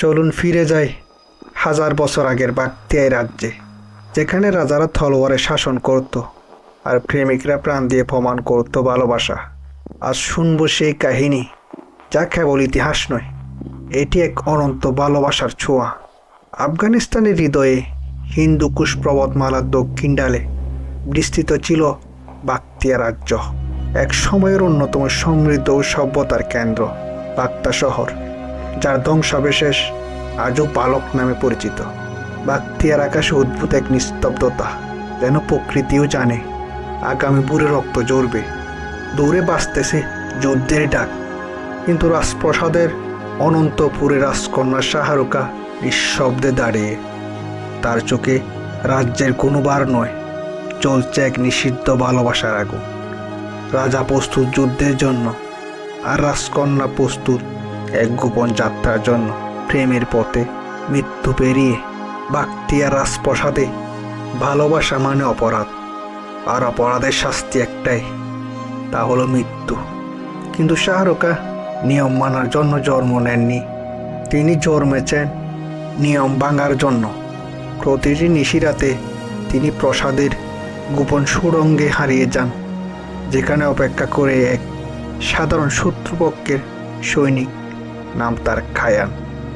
চলুন ফিরে যাই হাজার বছর আগের বাক্তিয়ায় রাজ্যে, যেখানে রাজারা তলোয়ারে শাসন করত আর প্রেমিকরা প্রাণ দিয়ে প্রমাণ করত ভালোবাসা। আজ শুনব সেই কাহিনী, যা কেবল ইতিহাস নয়, এটি এক অনন্ত ভালোবাসার ছোঁয়া। আফগানিস্তানের হৃদয়ে হিন্দু পর্বতমালার দক্ষিণ ডালে বিস্তৃত ছিল বাক্তিয়া রাজ্য, এক সময়ের অন্যতম সমৃদ্ধ সভ্যতার কেন্দ্র বাক্তা শহর। যার ধ্বংসাবশেষ আজও পালক নামে পরিচিত। বাক্তিয়ার আকাশে অদ্ভুত এক নিস্তব্ধতা যেন প্রকৃতিও জানে, আগামী বুড়ে রক্ত জ্বলবে। দৌড়ে বাঁচতেছে যুদ্ধের ডাক, কিন্তু রাজপ্রসাদের অনন্তপুরে রাজকন্যা শাহরুখা নিঃশব্দে দাঁড়িয়ে। তার চোখে রাজ্যের কোনো বার নয়, চলছে এক নিষিদ্ধ ভালোবাসার আগুন। রাজা প্রস্তুত যুদ্ধের জন্য আর রাজকন্যা প্রস্তুত এক গোপন যাত্রার জন্য প্রেমের পথে মৃত্যু পেরিয়ে বাক্তিয়ার রাজপ্রসাদে ভালোবাসা মানে অপরাধ। আর অপরাধের শাস্তি একটাই, তা হলো মৃত্যু। কিন্তু শাহরুখা নিয়ম মানার জন্য জন্ম নেননি। তিনি জন্মেছেন নিয়ম ভাঙার জন্য। প্রতিটি নিশিরাতে তিনি প্রসাদের গোপন সুরঙ্গে হারিয়ে যান, যেখানে অপেক্ষা করে এক সাধারণ শত্রুপক্ষের সৈনিক। নাম তার খায়ান।